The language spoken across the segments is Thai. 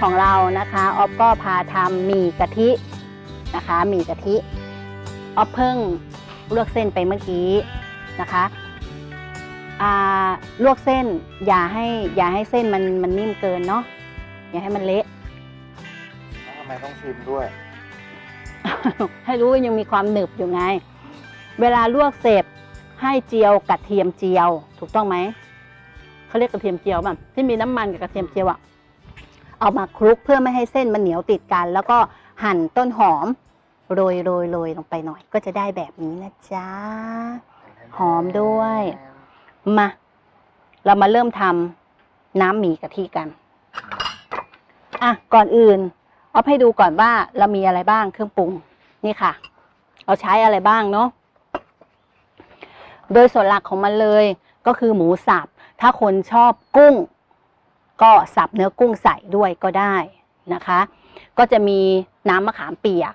ของเรานะคะออฟก็พาทำหมี่กะทินะคะหมี่กะทิออฟเพิ่งลวกเส้นไปเมื่อกี้นะคะอ่าลวกเส้นอย่าให้อย่าให้เส้นมันมันนิ่มเกินเนาะอย่าให้มันเละแล้วทำไมต้องชิมด้วย ให้รู้ว่ายังมีความหนึบอยู่ไง เวลาลวกเสร็จให้เจียวกระเทียมเจียว ถูกต้องไหมเขาเรียกกระเทียมเจียวแบบที่มีน้ำมันกับกระเทียมเจียวอะ เอามาคลุกเพื่อไม่ให้เส้นมันเหนียวติดกัน แล้วก็หั่นต้นหอมโรยโรยโรยลงไปหน่อย ก็จะได้แบบนี้นะจ๊ะ หอมด้วย มา เรามาเริ่มทำน้ำหมี่กะทิกัน อะ ก่อนอื่นเอาให้ดูก่อนว่าเรามีอะไรบ้างเครื่องปรุง นี่ค่ะ เราใช้อะไรบ้างเนาะ โดยส่วนหลักของมันเลยก็คือหมูสับ ถ้าคนชอบกุ้ง ก็สับเนื้อกุ้งใส่ด้วยก็ได้นะคะ ก็จะมีน้ำมะขามเปียก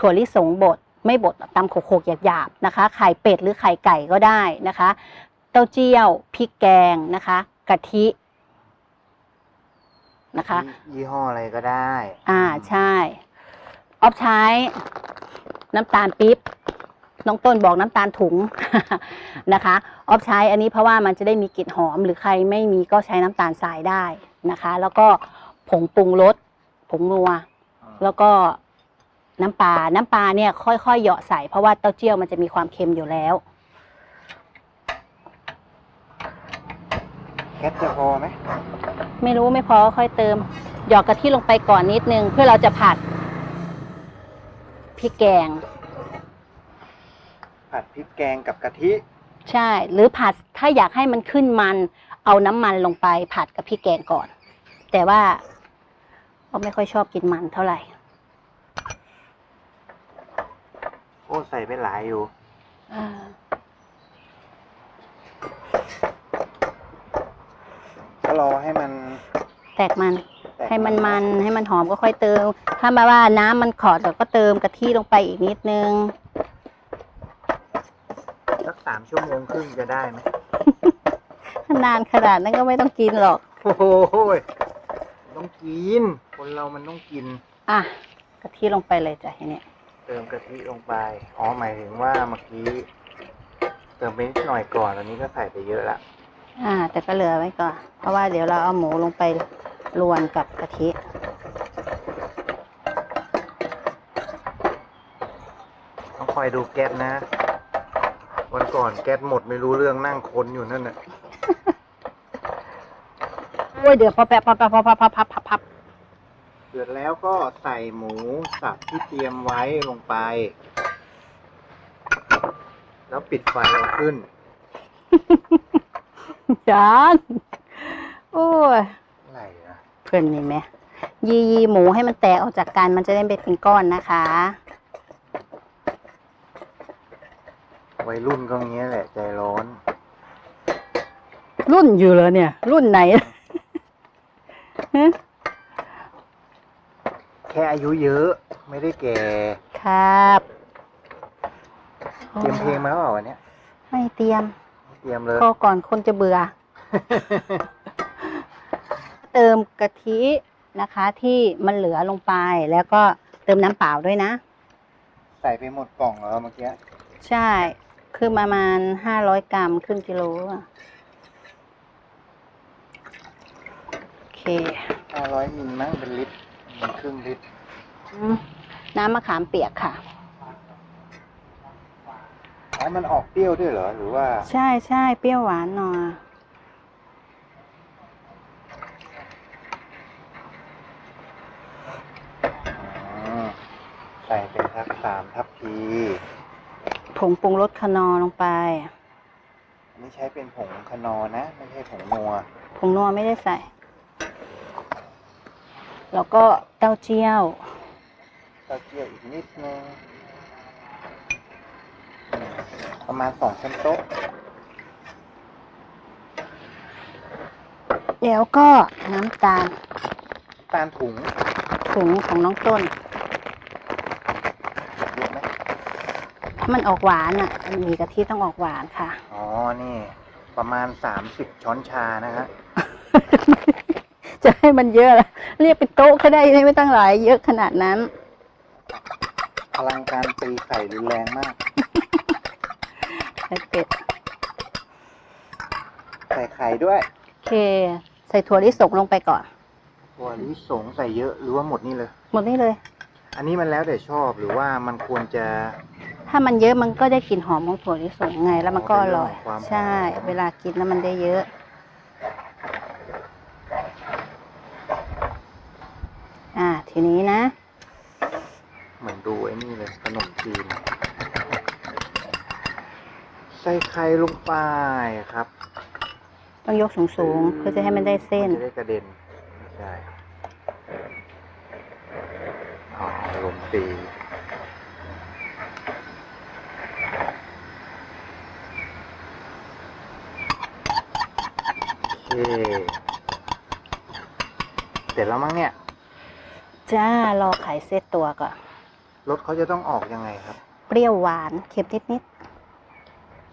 ถั่วลิสงบดไม่บดแบบตำโขกๆหยาบๆนะคะไข่เป็ดหรือไข่ไก่ก็ได้นะคะเต้าเจี้ยวพริกแกงนะคะกะทินะคะยี่ห้ออะไรก็ได้ อ่าใช่ ออฟใช้ น้ำตาลปี๊บ น้องต้นบอกน้ำตาลถุงนะคะออฟใช้อันนี้เพราะว่ามันจะได้มีกลิ่นหอม หรือใครไม่มีก็ใช้น้ำตาลทรายได้นะคะ แล้วก็ผงปรุงรสผงนัว แล้วก็น้ำปลา น้ำปลาเนี่ยค่อยๆเหยาะใส่เพราะว่าเต้าเจี้ยวมันจะมีความเค็มอยู่แล้วแก๊สจะพอไหมไม่รู้ไม่พอค่อยเติม หยอกกะทิลงไปก่อนนิดนึง เพื่อเราจะผัดพริกแกงผัด พริกแกงกับกะทิใช่ หรือผัดถ้าอยากให้มันขึ้นมัน เอาน้ำมันลงไปผัดกับพริกแกงก่อน แต่ว่าก็ไม่ค่อยชอบกินมันเท่าไหร่ โอ้ใส่ไปหลายอยู่ อ่า ก็รอให้มันแตกมัน แตกให้มันมันให้มันหอมก็ค่อยเติม ถ้ามาว่าน้ำมันขอดเราก็เติมกะทิลงไปอีกนิดนึง สักสามชั่วโมงครึ่งจะได้ไหมนานขนาดนั้นก็ไม่ต้องกินหรอก โอ้โหยต้องกิน คนเรามันต้องกิน อะกะทิลงไปเลยจ้ะทีเนี้ยเติมกะทิลงไป อ๋อหมายถึงว่าเมื่อกี้ เติมไปนิดหน่อยก่อนตอนนี้ก็ใส่ไปเยอะละอ่า แต่ก็เหลือไว้ก่อน เพราะว่าเดี๋ยวเราเอาหมูลงไปรวนกับกะทิต้องคอยดูแก๊สนะ วันก่อนแก๊สหมดไม่รู้เรื่องนั่งค้นอยู่นั่นน่ะโอ้ยเดี๋ยวพอแป๊บพอแป๊บพอพับพับพับพับพับเสร็จแล้วก็ใส่หมูสับที่เตรียมไว้ลงไป แล้วปิดไฟเอาขึ้น จานโอ้ยอะไรนะเพื่อนนี่ไหมยียีหมูให้มันแตกออกจากกันมันจะได้เป็นก้อนนะคะ วัยรุ่นก็งี้แหละ ใจร้อน รุ่นอยู่เลยเนี่ย รุ่นไหนฮะแค่อายุเยอะ ไม่ได้แก่ ครับเตรียมเพลงมาเปล่าวันเนี้ยไม่เตรียม เตรียมเลยก็ก่อนคนจะเบื่อ เติมกะทินะคะ ที่มันเหลือลงไปแล้วก็เติมน้ำเปล่าด้วยนะ ใส่ไปหมดกล่องแล้วเมื่อกี้ ใช่ คือประมาณห้าร้อยกรัมครึ่งกิโลอะโอเคห้าร้อยมิลมั้งเป็นลิตรมันครึ่งลิตรอืมน้ำมะขามเปียกค่ะอ๋อมันออกเปรี้ยวด้วยเหรอหรือว่า ใช่ใช่เปรี้ยวหวานหน่อยอ๋อใส่เป็นทักสามทัพพีผ งปรุงรสคนอร์ลงไปอันนี้ใช้เป็นผงคนอร์นะ ไม่ใช่ผงนัว ผงนัวไม่ได้ใส่ แล้วก็เต้าเจี้ยว เต้าเจี้ยวอีกนิดนึงอืมประมาณสองช้อนโต๊ะเดี๋ยวก็น้ำตาล ตาลถุงถุงของน้องต้น เยอะไหม ถ้า มันออกหวานอะมีกะทิต้องออกหวานค่ะ อ๋อ นี่ ประมาณสามสิบช้อนชานะฮะ จะให้มันเยอะละเรียกเป็นโต๊ะก็ได้ไม่ตั้งหลาย เยอะขนาดนั้น พลังการตีไข่รุนแรงมากไข่เป็ดใส่ไข่ด้วย โอเค ใส่ถั่วลิสงลงไปก่อน ถั่วลิสงใส่เยอะหรือว่าหมดนี่เลย หมดนี่เลย อันนี้มันแล้วแต่ชอบหรือว่ามันควรจะถ้ามันเยอะมันก็ได้กลิ่นหอมของถั่วลิสงไง แล้วมันก็อร่อยอ๋อเป็นเรื่องของความหอมใช่ เวลากินแล้วมันได้เยอะ อ่า ทีนี้นะ เหมือนดูไอ้นี่เลยขนมจีน ใส่ไข่ลงไปครับ ต้องยกสูงๆเพื่อจะให้มันได้เส้นจะได้กระเด็นไม่ใช่อ๋อ ลมตีโอเคเสร็จแล้วมั้งเนี่ย จ้ารอไข่เซตตัวก่อน รสเขาจะต้องออกยังไงครับเปรี้ยวหวานเค็มนิด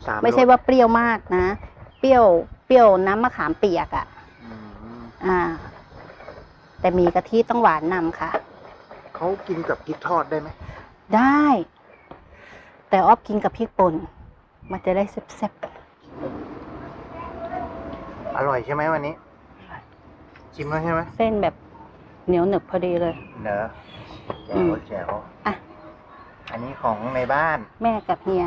สามๆไม่ใช่รสว่าเปรี้ยวมากนะ เปรี้ยวเปรี้ยวน้ำมะขามเปียกอะ่ะอืมอ่า แต่มีกะทิต้องหวานนำค่ะ เขากินกับพริกทอดได้ไหมได้ แต่ออฟกินกับพริกป่นมันจะได้แซ่บอร่อยใช่ไหมวันนี้ ชิมแล้วใช่ไหมๆเส้นแบบเหนียวหนึบพอดีเลย เนอะแจ๋อืวมแจ๋วอะ อันนี้ของในบ้าน แม่กับเฮีย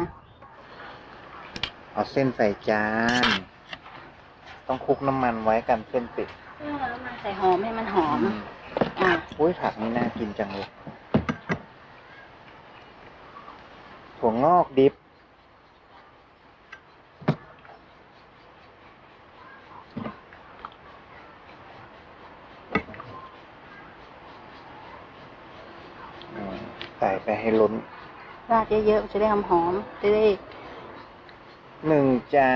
เอาเส้นใส่จาน ต้องคลุกน้ำมันไว้กันเส้นปิด ใส่หอมให้มันหอมอะ อุ้ยผักนี่น่ากินจังเลยถั่วงอกดิบอืมใส่ไปให้ล้น ราดเยอะๆมันจะได้หอมๆจะได้หนึ่งจา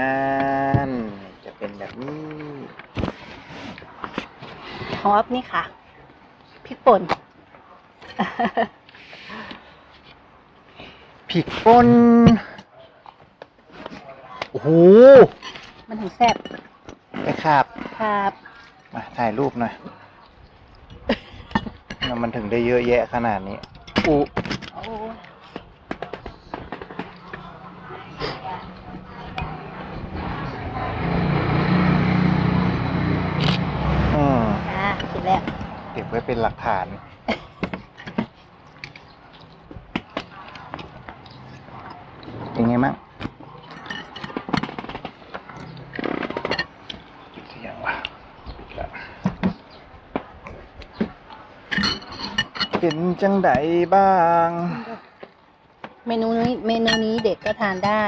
น จะเป็นแบบนี้ ของออฟนี่ค่ะ พริกป่น ผิกป่นโอ้โหมันถึงแซ่บไปขาบครับ มาถ่ายรูปหน่อยแล้วมันถึงได้เยอะแยะขนาดนี้อุโอ้อืมอะกินแล้วเก็บ ไว้เป็นหลักฐาน เป็นไงมั้งจุดเสียงวะเป็นจังไดบ้าง เมนูนี้เมนูนี้เด็กก็ทานได้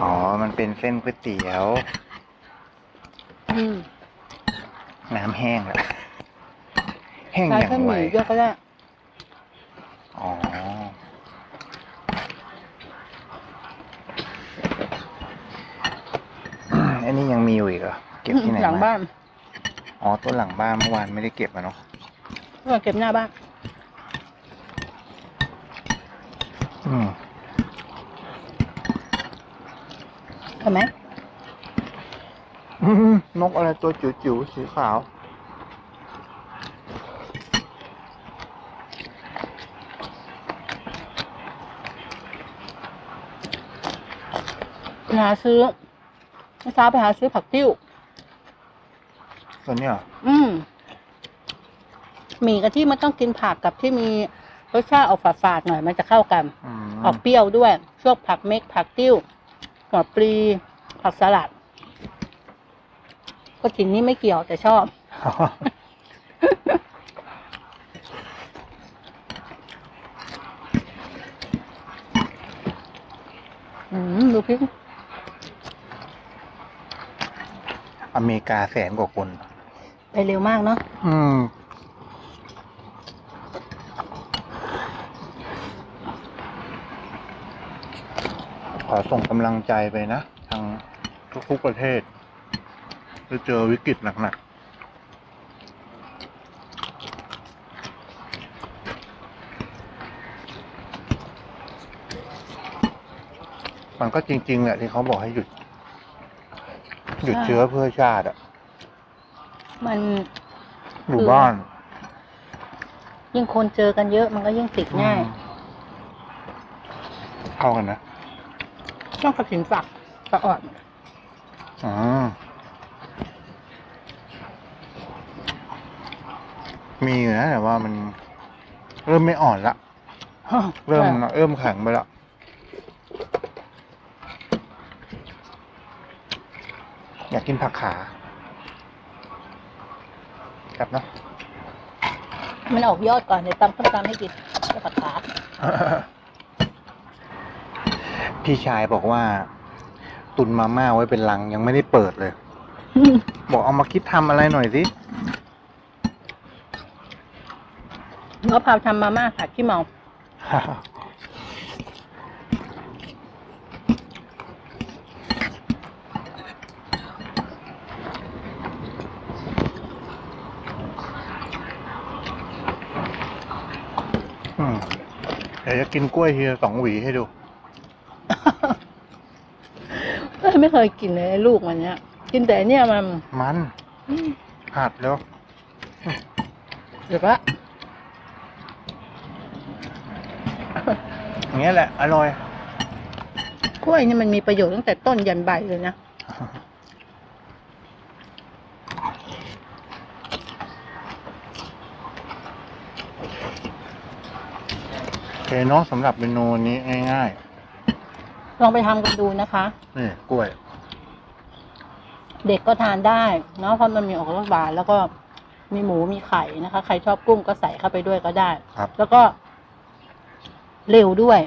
อ๋อ มันเป็นเส้นก๋วยเตี๋ยวอืม น้ำแห้งแหละแห้งใช้อย่างข้าวหไว มี่ด้วยก็ได้อ๋อ อันนี้ยังมีอยู่อีกเหรอ เก็บที่ไหนหลังมบ้านอ๋อ ต้นหลังบ้านเมื่อวานไม่ได้เก็บอะเนาะเพื่อเก็บหน้าบ้านอืม เห็นไหมอืม นกอะไรตัวจิ๋วๆสีขาว ไปหาซื้อเมื่อเช้าไปหาซื้อผักติ้ว ตัวเนี้ยเหรออืมหมี่กะทิมันต้องกินผักกับที่มีรสชาติออกฝาดๆหน่อยมันจะเข้ากันอืมออกเปรี้ยวด้วยพวกผักเม็กผักติ้วหัวปลีผักสลัด ก็กินนี่ไม่เกี่ยวแต่ชอบ อืมดูพริกอเมริกาแสนกว่าคน ไปเร็วมากเนาะอืม ขอส่งกำลังใจไปนะ ทางทุกๆประเทศ ที่เจอวิกฤตหนักๆ มันก็จริง ๆ แหละที่เขาบอกให้หยุด หยุดเชื้อเพื่อชาติอะมันอยู่คือบ้าน ยิ่งคนเจอกันเยอะมันก็ยิ่งติดง่ายอืมเข้ากันนะต้องกระถินฝักกระอ่อนอ๋อ มีอยู่นะแต่ว่ามัน เริ่มไม่อ่อนละ เริ่มเริ่มแข็งไปแล้วอยากกินผักขาครับเนาะมันออกยอดก่อนเดี๋ยวตำข้าวตำให้กินก็ผักขา พี่ชายบอกว่า ตุนมาม่าไว้เป็นลังยังไม่ได้เปิดเลย บอกเอามาคิดทำอะไรหน่อยสิ แล้วพาทำมาม่าผัดขี้เมาอืมเดี๋ยวจะกินกล้วยทีละสองหวีให้ดูเอ้ยไม่เคยกินเลยไอ้ลูกมันเนี้ย กินแต่เนี่ยมัน มันอืมหัดแล้ว เดี๋ยวละ อย่างเงี้ยแหละ อร่อย กล้วยนี่มันมีประโยชน์ตั้งแต่ต้นยันใบเลยนะ โอเคเนาะสำหรับเมนูนี้ง่ายลองไปทำกันดูนะคะ ๆ นี่กล้วย เด็กก็ทานได้เนาะเพราะมันมีออกรสหวานแล้วก็มีหมูมีไข่นะคะ ใครชอบกุ้งก็ใส่เข้าไปด้วยก็ได้ ครับ แล้วก็ เร็วด้วย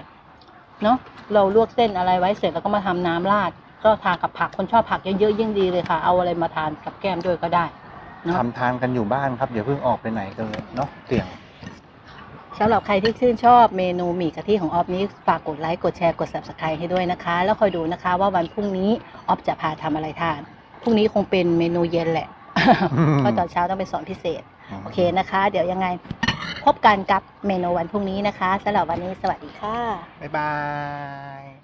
เนาะเราลวกเส้นอะไรไว้เสร็จแล้วก็มาทำน้ำราด ก็ทานกับผักคนชอบผักเยอะๆยิ่งดีเลยค่ะ เอาอะไรมาทานกับแก้มด้วยก็ได้เนาะทำทานกันอยู่บ้านครับอย่าเพิ่งออกไปไหนกันเลยเนาะเสี่ยงสำหรับใครที่ชื่นชอบเมนูหมี่กะทิของออฟนี้ฝากกดไลค์กดแชร์กด subscribe ให้ด้วยนะคะ แล้วคอยดูนะคะว่าวันพรุ่งนี้ออฟจะพาทำอะไรทานพรุ่งนี้คงเป็นเมนูเย็นแหละเพราะตอนเช้าต้องไปสอนพิเศษ โอเคนะคะ เดี๋ยวยังไง พบกันกับเมนูวันพรุ่งนี้นะคะสำหรับวันนี้สวัสดีค่ะ บ๊ายบาย